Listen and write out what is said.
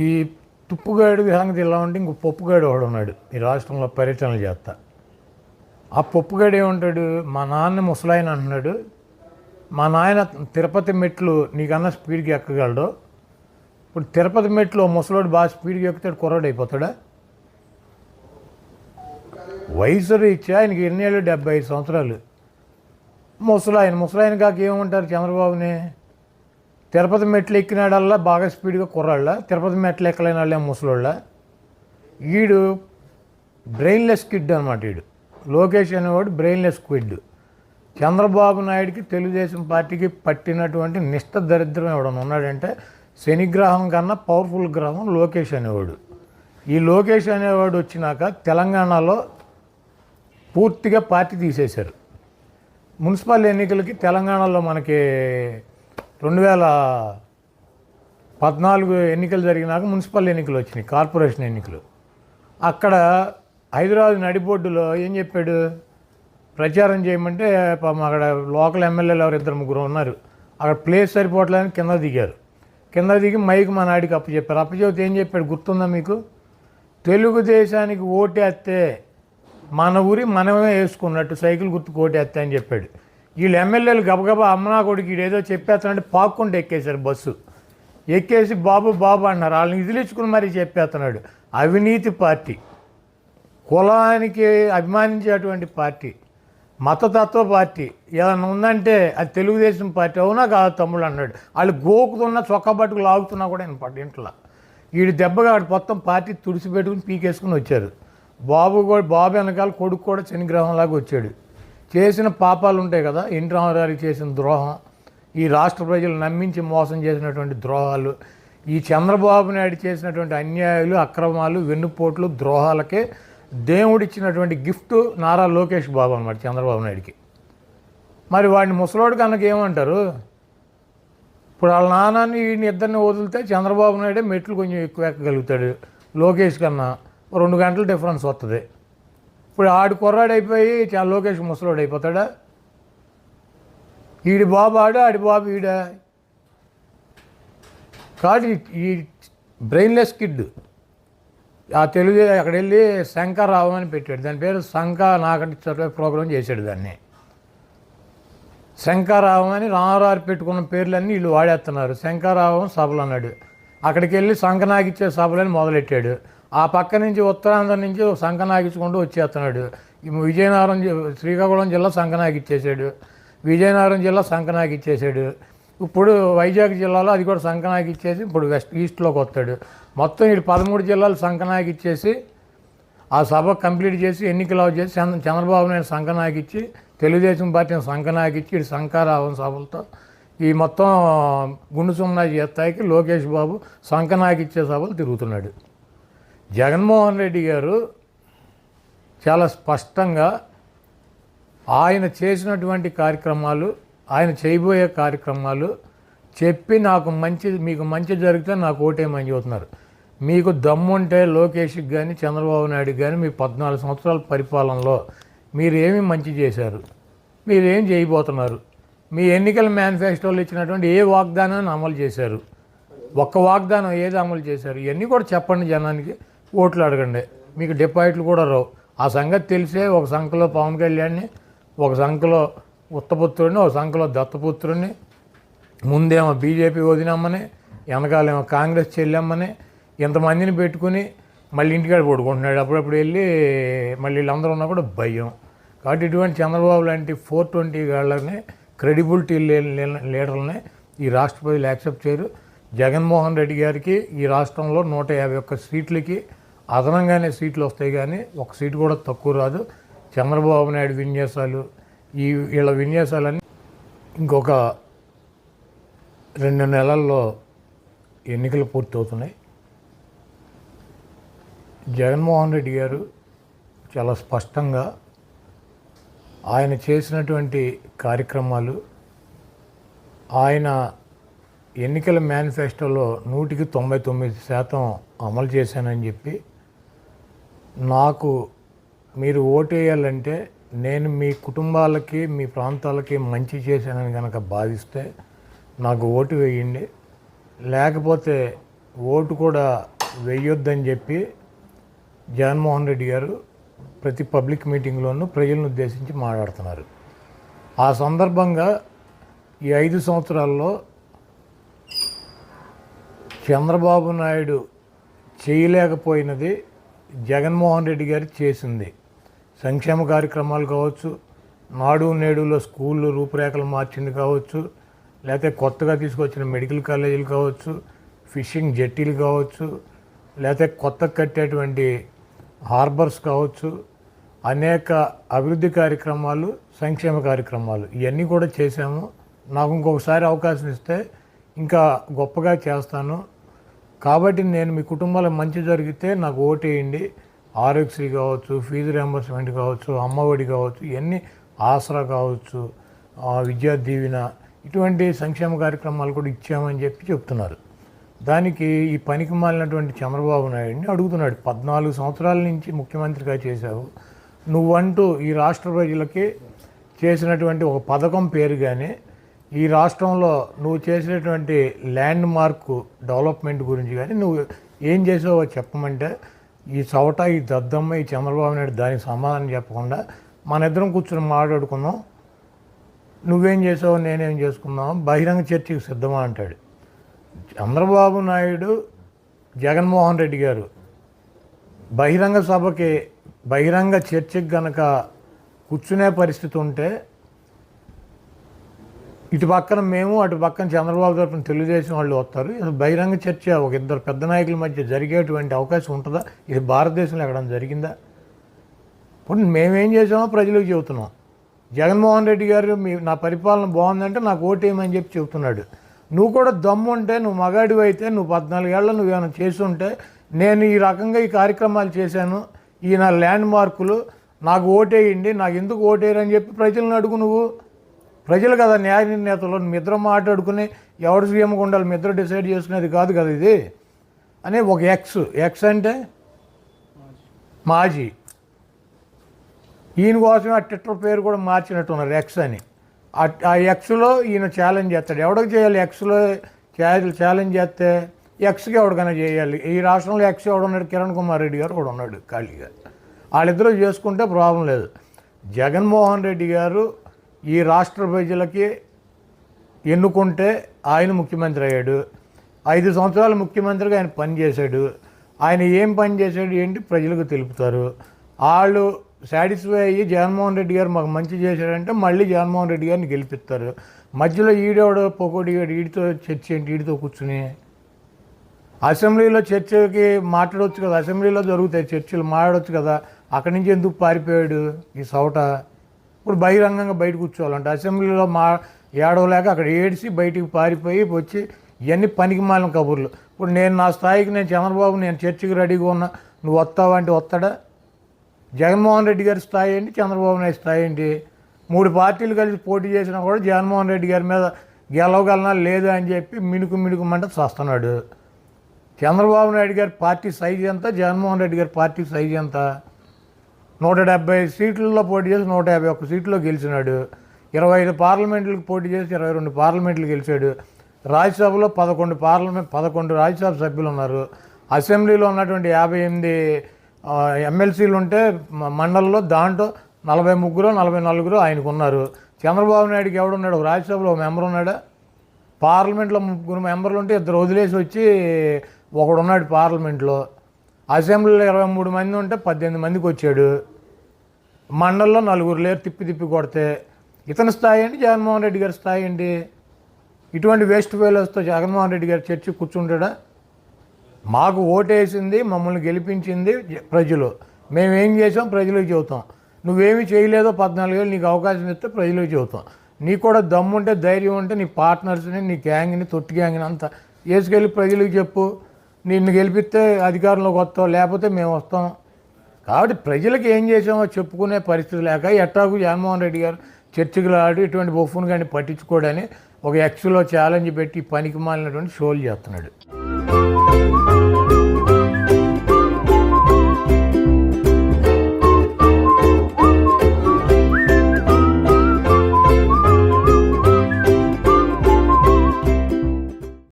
ఈ తుప్పుగాడు సంగతి ఇలా ఉంటే ఇంకో పప్పుగాడు వాడు ఉన్నాడు. ఈ రాష్ట్రంలో పర్యటనలు చేస్తా. ఆ పప్పుగాడు ఏమంటాడు? మా నాన్న ముసలాయన అంటున్నాడు. మా నాయన తిరుపతి మెట్లు నీకన్నా స్పీడ్కి ఎక్కగలడు? ఇప్పుడు తిరుపతి మెట్లు ముసలోడు బాగా స్పీడ్గా ఎక్కుతాడు కుర్రాడు అయిపోతాడా? వయసు రీత్యా ఆయనకి ఎన్ని ఏళ్ళు డెబ్బై ఐదు సంవత్సరాలు. ముసలాయన ముసలాయన కాక ఏమంటారు చంద్రబాబుని? తిరుపతి మెట్లు ఎక్కినాడల్లా బాగా స్పీడ్గా కుర్రాళ్ళ. తిరుపతి మెట్లు ఎక్కలేని వాళ్ళే ముసలోళ్ళ. ఈడు బ్రెయిన్లెస్ కిడ్ అనమాట ఈడు. లోకేష్ అనేవాడు బ్రెయిన్లెస్ క్విడ్ చంద్రబాబు నాయుడికి తెలుగుదేశం పార్టీకి పట్టినటువంటి నిష్ఠ దరిద్రం ఎవడన్నా ఉన్నాడంటే శనిగ్రహం కన్నా పవర్ఫుల్ గ్రహం లోకేష్ అనేవాడు. ఈ లోకేష్ అనేవాడు వచ్చినాక తెలంగాణలో పూర్తిగా పార్టీ తీసేశారు. మున్సిపల్ ఎన్నికలకి తెలంగాణలో మనకి రెండు వేల పద్నాలుగు ఎన్నికలు జరిగినాక మున్సిపల్ ఎన్నికలు వచ్చినాయి కార్పొరేషన్ ఎన్నికలు. అక్కడ హైదరాబాద్ నడిబొడ్డులో ఏం చెప్పాడు? ప్రచారం చేయమంటే పాపం అక్కడ లోకల్ ఎమ్మెల్యేలు ఎవరు ఇద్దరు ముగ్గురు ఉన్నారు. అక్కడ ప్లేస్ సరిపోవట్లేదని కింద దిగారు. కింద దిగి మైక్ మా నాడికి అప్పు చెప్పారు అప్పచెప్తే ఏం చెప్పాడు గుర్తుందా మీకు? తెలుగుదేశానికి ఓటేస్తే మన ఊరి మనమే వేసుకున్నట్టు సైకిల్ గుర్తు ఓటేస్తే అని చెప్పాడు. వీళ్ళు ఎమ్మెల్యేలు గబగబా అమ్మనా కొడుకు ఏదో చెప్పేస్తానంటే పాక్కుంటూ ఎక్కేశారు బస్సు. ఎక్కేసి బాబు బాబు అన్నారు. వాళ్ళని ఇదిలించుకుని మరీ చెప్పేస్తున్నాడు. అవినీతి పార్టీ. కులానికి అభిమానించేటువంటి పార్టీ. మతతత్వ పార్టీ. ఏదైనా ఉందంటే అది తెలుగుదేశం పార్టీ. అవునా కాదు తమ్ముడు అన్నాడు. వాళ్ళు గోకుతున్నా చొక్కా పట్టుకు లాగుతున్నా కూడా నేను ఇంట్లో. వీడి దెబ్బగా ఆడు మొత్తం పార్టీ తుడిచిపెట్టుకుని పీకేసుకుని వచ్చారు. బాబు కూడా బాబు వెనకాల కొడుకు కూడా శనిగ్రహంలాగా వచ్చాడు. చేసిన పాపాలు ఉంటాయి కదా ఎన్టీ రామారావుకి చేసిన ద్రోహం ఈ రాష్ట్ర ప్రజలు నమ్మించి మోసం చేసినటువంటి ద్రోహాలు ఈ చంద్రబాబు నాయుడు చేసినటువంటి అన్యాయాలు అక్రమాలు వెన్నుపోట్లు ద్రోహాలకే దేవుడిచ్చినటువంటి గిఫ్ట్ నారా లోకేష్ బాబు అనమాట చంద్రబాబు నాయుడికి. మరి వాడిని ముసలోడు కనుక ఏమంటారు? ఇప్పుడు వాళ్ళ నాన్నని వీడిని ఇద్దరిని వదిలితే చంద్రబాబు నాయుడే మెట్లు కొంచెం ఎక్కువ ఎక్కగలుగుతాడు. లోకేష్ కన్నా రెండు గంటల డిఫరెన్స్ వస్తుంది ఇప్పుడు ఆడు కుర్రాడైపోయి చాలా లోకేష్ ముసలోడు అయిపోతాడా? ఈడి బాబు ఆడు ఆడి బాబు ఈడా? కాదు ఈ- బ్రెయిన్లెస్ కిడ్. ఆ తెలుగు అక్కడ వెళ్ళి శంకర్రావు అని పెట్టాడు. దాని పేరు శంఖ నాకంటి చదివే ప్రోగ్రాం చేశాడు దాన్ని. శంకరావం అని రామారావు పెట్టుకున్న పేర్లన్నీ వీళ్ళు వాడేస్తున్నారు. శంకరావం సభలు అన్నాడు. అక్కడికి వెళ్ళి సంకనాగిచ్చే సభలని మొదలెట్టాడు. ఆ పక్క నుంచి ఉత్తరాంధ్ర నుంచి సంకనాగించుకుంటూ వచ్చేస్తున్నాడు. విజయనగరం శ్రీకాకుళం జిల్లా సంకనాగిచ్చేసాడు. విజయనగరం జిల్లా సంకనాగిచ్చేసాడు. ఇప్పుడు వైజాగ్ జిల్లాలో అది కూడా సంకనాగిచ్చేసి ఇప్పుడు వెస్ట్ ఈస్ట్లోకి వస్తాడు. మొత్తం ఇటు పదమూడు జిల్లాలు సంకనాగిచ్చేసి ఆ సభ కంప్లీట్ చేసి ఎన్నికలు అవి చేసి చంద్రబాబు నాయుడు సంకనాగిచ్చి తెలుగుదేశం పార్టీని సంకనాగిచ్చి ఇటు సంకారావం సభలతో ఈ మొత్తం గుండు సున్నా చేస్తాయికి లోకేష్ బాబు సంకనాగిచ్చే సభలు తిరుగుతున్నాడు. జగన్మోహన్ రెడ్డి గారు చాలా స్పష్టంగా ఆయన చేసినటువంటి కార్యక్రమాలు ఆయన చేయబోయే కార్యక్రమాలు చెప్పి నాకు మంచి మీకు మంచి జరిగితే నాకు ఓటేమని చెబుతున్నారు. మీకు దమ్ముంటే లోకేష్కి కానీ చంద్రబాబు నాయుడుకి కానీ మీ పద్నాలుగు సంవత్సరాల పరిపాలనలో మీరేమి మంచి చేశారు? మీరేం చేయబోతున్నారు? మీ ఎన్నికల మేనిఫెస్టోలు ఇచ్చినటువంటి ఏ వాగ్దానాన్ని అమలు చేశారు? ఒక్క వాగ్దానం ఏది అమలు చేశారు? ఇవన్నీ కూడా చెప్పండి జనానికి. ఓట్లు అడగండి. మీకు డిపాజిట్లు కూడా రావు. ఆ సంగతి తెలిసే ఒక సంఖలో పవన్ కళ్యాణ్ని ఒక సంఖలో ఉత్తపుత్రుడిని ఒక సంఖలో దత్తపుత్రుడిని ముందేమో బీజేపీ వదినమ్మని వెనకాలేమో కాంగ్రెస్ చెల్లెమ్మని ఇంతమందిని పెట్టుకుని మళ్ళీ ఇంటికాడ పడుకుంటున్నాడు. అప్పుడప్పుడు వెళ్ళి మళ్ళీ వీళ్ళందరూ ఉన్నా కూడా భయం. కాబట్టి ఇటువంటి చంద్రబాబు లాంటి ఫోర్ ట్వంటీ గాళ్ళని క్రెడిబిలిటీ లీడర్లని ఈ రాష్ట్ర ప్రజలు యాక్సెప్ట్ చేయరు. జగన్మోహన్ రెడ్డి గారికి ఈ రాష్ట్రంలో నూట యాభై ఒక్క సీట్లకి అదనంగానే సీట్లు వస్తాయి కానీ ఒక సీటు కూడా తక్కువ రాదు. చంద్రబాబు నాయుడు విన్యాసాలు ఈ వీళ్ళ విన్యాసాలన్నీ ఇంకొక రెండు నెలల్లో ఎన్నికలు పూర్తవుతున్నాయి. జగన్మోహన్ రెడ్డి గారు చాలా స్పష్టంగా ఆయన చేసినటువంటి కార్యక్రమాలు ఆయన ఎన్నికల మేనిఫెస్టోలో నూటికి తొంభై తొమ్మిది శాతం అమలు చేశానని చెప్పి నాకు మీరు ఓటేయాలంటే నేను మీ కుటుంబాలకి మీ ప్రాంతాలకి మంచి చేశానని కనుక భావిస్తే నాకు ఓటు వేయండి. లేకపోతే ఓటు కూడా వెయ్యొద్దని చెప్పి జగన్మోహన్ రెడ్డి గారు ప్రతి పబ్లిక్ మీటింగ్లోనూ ప్రజలను ఉద్దేశించి మాట్లాడుతున్నారు. ఆ సందర్భంగా ఈ ఐదు సంవత్సరాల్లో చంద్రబాబు నాయుడు చేయలేకపోయినది జగన్మోహన్ రెడ్డి గారు చేసింది. సంక్షేమ కార్యక్రమాలు కావచ్చు నాడు నేడులో స్కూళ్ళు రూపురేఖలు మార్చింది కావచ్చు లేకపోతే కొత్తగా తీసుకొచ్చిన మెడికల్ కాలేజీలు కావచ్చు ఫిషింగ్ జెట్టీలు కావచ్చు లేకపోతే కొత్త కట్టేటువంటి హార్బర్స్ కావచ్చు అనేక అభివృద్ధి కార్యక్రమాలు సంక్షేమ కార్యక్రమాలు ఇవన్నీ కూడా చేశాము. నాకు ఇంకొకసారి అవకాశం ఇస్తే ఇంకా గొప్పగా చేస్తాను. కాబట్టి నేను మీ కుటుంబాలకు మంచి జరిగితే నాకు ఓటేయండి. ఆరోగ్యశ్రీ కావచ్చు ఫీజు రియంబర్స్మెంట్ కావచ్చు అమ్మఒడి కావచ్చు ఇవన్నీ ఆసరా కావచ్చు విద్యా దీవెన ఇటువంటి సంక్షేమ కార్యక్రమాలు కూడా ఇచ్చామని చెప్పి చెప్తున్నారు. దానికి ఈ పనికి మాలినటువంటి చంద్రబాబు నాయుడిని అడుగుతున్నాడు. పద్నాలుగు సంవత్సరాల నుంచి ముఖ్యమంత్రిగా చేశావు. నువ్వంటూ ఈ రాష్ట్ర ప్రజలకి చేసినటువంటి ఒక పథకం పేరుగానే ఈ రాష్ట్రంలో నువ్వు చేసినటువంటి ల్యాండ్ మార్క్ డెవలప్మెంట్ గురించి కానీ నువ్వు ఏం చేసావో చెప్పమంటే ఈ చవట ఈ దద్దమ్మ ఈ చంద్రబాబు నాయుడు దానికి సమాధానం చెప్పకుండా మన ఇద్దరం కూర్చొని మాట్లాడుకుందాం నువ్వేం చేసావు నేనేం చేసుకుందాం బహిరంగ చర్చకి సిద్ధమా అంటాడు. చంద్రబాబు నాయుడు జగన్మోహన్ రెడ్డి గారు బహిరంగ సభకి బహిరంగ చర్చకి గనక కూర్చునే పరిస్థితి ఉంటే ఇటు పక్కన మేము అటు పక్కన చంద్రబాబు తరఫున తెలుగుదేశం వాళ్ళు వస్తారు. ఇది బహిరంగ చర్చ. ఒక ఇద్దరు పెద్ద నాయకుల మధ్య జరిగేటువంటి అవకాశం ఉంటుందా? ఇది భారతదేశంలో ఎక్కడ జరిగిందా? ఇప్పుడు మేమేం చేసామో ప్రజలకు చెబుతున్నాం. జగన్మోహన్ రెడ్డి గారు మీ నా పరిపాలన బాగుందంటే నాకు ఓటేయమని చెప్పి చెబుతున్నాడు. నువ్వు కూడా దమ్ము ఉంటే నువ్వు మగాడివి అయితే నువ్వు పద్నాలుగేళ్ళ నువ్వు ఏమైనా చేసి ఉంటే నేను ఈ రకంగా ఈ కార్యక్రమాలు చేశాను. ఈ నా ల్యాండ్ మార్కులు నాకు ఓటేయండి నాకు ఎందుకు ఓటేయరని చెప్పి ప్రజలను అడుగు నువ్వు. ప్రజలు కదా న్యాయ నిర్ణేతలు మీ ఇద్దరు మాట్లాడుకుని ఎవరు సీఎంగా ఉండాలి మీ ఇద్దరు డిసైడ్ చేసుకునేది కాదు కదా ఇది. అని ఒక ఎక్స్ ఎక్స్ అంటే మాజీ. ఈయన కోసం ఆ ట్విట్టర్ పేరు కూడా మార్చినట్టున్నారు ఎక్స్ అని. ఆ- ఎక్స్లో ఈయన ఛాలెంజ్ చేస్తాడు. ఎవడికి చేయాలి ఎక్స్లో ఛాలెంజ్ చేస్తే ఎక్స్కి ఎవడికైనా చేయాలి. ఈ రాష్ట్రంలో ఎక్స్ ఎవడున్నాడు? కిరణ్ కుమార్ రెడ్డి గారు కూడా ఉన్నాడు ఖాళీగా. వాళ్ళిద్దరూ చేసుకుంటే ప్రాబ్లం లేదు. జగన్మోహన్ రెడ్డి గారు ఈ రాష్ట్ర ప్రజలకి ఎన్నుకుంటే ఆయన ముఖ్యమంత్రి అయ్యాడు. ఐదు సంవత్సరాలు ముఖ్యమంత్రిగా ఆయన పనిచేశాడు ఆయన ఏం పని చేశాడు ఏంటి ప్రజలకు తెలుపుతారు. వాళ్ళు సాటిస్ఫై అయ్యి జగన్మోహన్ రెడ్డి గారు మాకు మంచి చేశాడంటే మళ్ళీ జగన్మోహన్ రెడ్డి గారిని గెలిపిస్తారు. మధ్యలో ఈడేవాడు పొకోడి ఈడితో చర్చ ఏంటి? ఈడితో కూర్చుని. అసెంబ్లీలో చర్చకి మాట్లాడవచ్చు కదా. అసెంబ్లీలో జరుగుతాయి చర్చలు మాట్లాడవచ్చు కదా. అక్కడి నుంచి ఎందుకు పారిపోయాడు ఈ సౌట ఇప్పుడు బహిరంగంగా బయట కూర్చోవాలంటే అసెంబ్లీలో మా ఏడవలేక అక్కడ ఏడిసి బయటికి పారిపోయి వచ్చి ఇవన్నీ పనికి మాలిన కబుర్లు. ఇప్పుడు నేను నా స్థాయికి నేను చంద్రబాబు నేను చర్చికి రెడీగా ఉన్నా నువ్వు వస్తావంటే వస్తాడా? జగన్మోహన్ రెడ్డి గారి స్థాయి ఏంటి? చంద్రబాబు నాయుడు స్థాయి ఏంటి? మూడు పార్టీలు కలిసి పోటీ చేసినా కూడా జగన్మోహన్ రెడ్డి గారి మీద గెలవగలనా లేదా అని చెప్పి మిణుకు మిణుకుమంట చేస్తున్నాడు. చంద్రబాబు నాయుడు గారి పార్టీ సైజ్ ఎంత? జగన్మోహన్ రెడ్డి గారి పార్టీ సైజ్ ఎంత? నూట డెబ్బై సీట్లలో పోటీ చేసి నూట యాభై ఒక్క సీట్లో గెలిచినాడు. ఇరవై ఐదు పార్లమెంట్లకు పోటీ చేసి ఇరవై రెండు పార్లమెంట్లు గెలిచాడు. రాజ్యసభలో పదకొండు పార్లమెంట్ పదకొండు రాజ్యసభ సభ్యులు ఉన్నారు. అసెంబ్లీలో ఉన్నటువంటి యాభై ఎనిమిది ఎమ్మెల్సీలు ఉంటే మ- మండలంలో దాంట్లో నలభై ముగ్గురు నలభై నలుగురు ఆయనకు ఉన్నారు. చంద్రబాబు నాయుడుకి ఎవడున్నాడు రాజ్యసభలో ఒక మెంబర్ ఉన్నాడా? పార్లమెంట్లో ముగ్గురు మెంబర్లు ఉంటే ఇద్దరు వదిలేసి వచ్చి ఒకడున్నాడు పార్లమెంట్లో. అసెంబ్లీలో ఇరవై మూడు మంది ఉంటే పద్దెనిమిది మందికి వచ్చాడు. మండల్లో నలుగురు లేరు తిప్పి తిప్పి కొడితే. ఇతని స్థాయి ఏంటి? జగన్మోహన్ రెడ్డి గారి స్థాయి ఏంటి? ఇటువంటి వేస్ట్ ఫెయిలర్స్తో జగన్మోహన్ రెడ్డి గారు చర్చి కూర్చుంటాడా? మాకు ఓటేసింది మమ్మల్ని గెలిపించింది ప్రజలు. మేమేం చేసాం? ప్రజలకు చెబుతాం. నువ్వేమి చేయలేదో పద్నాలుగేళ్ళు నీకు అవకాశం ఇస్తే ప్రజలకు చెబుతాం. నీకు కూడా దమ్ముంటే ధైర్యం ఉంటే నీ పార్ట్నర్స్ని నీ గ్యాంగ్ని తొట్టి గ్యాంగ్ని అంతా వేసుకెళ్ళి ప్రజలకు చెప్పు. నిన్ను గెలిపిస్తే అధికారంలోకి వస్తావు లేకపోతే మేము వస్తాం. కాబట్టి ప్రజలకు ఏం చేసామో చెప్పుకునే పరిస్థితి లేక ఎట్టాకు జగన్మోహన్ రెడ్డి గారు చర్చకులు ఆడి ఇటువంటి బొఫ్ఫును కానీ పట్టించుకోడని ఒక ఎక్స్లో ఛాలెంజ్ పెట్టి పనికి మాలినటువంటి షోలు చేస్తున్నాడు.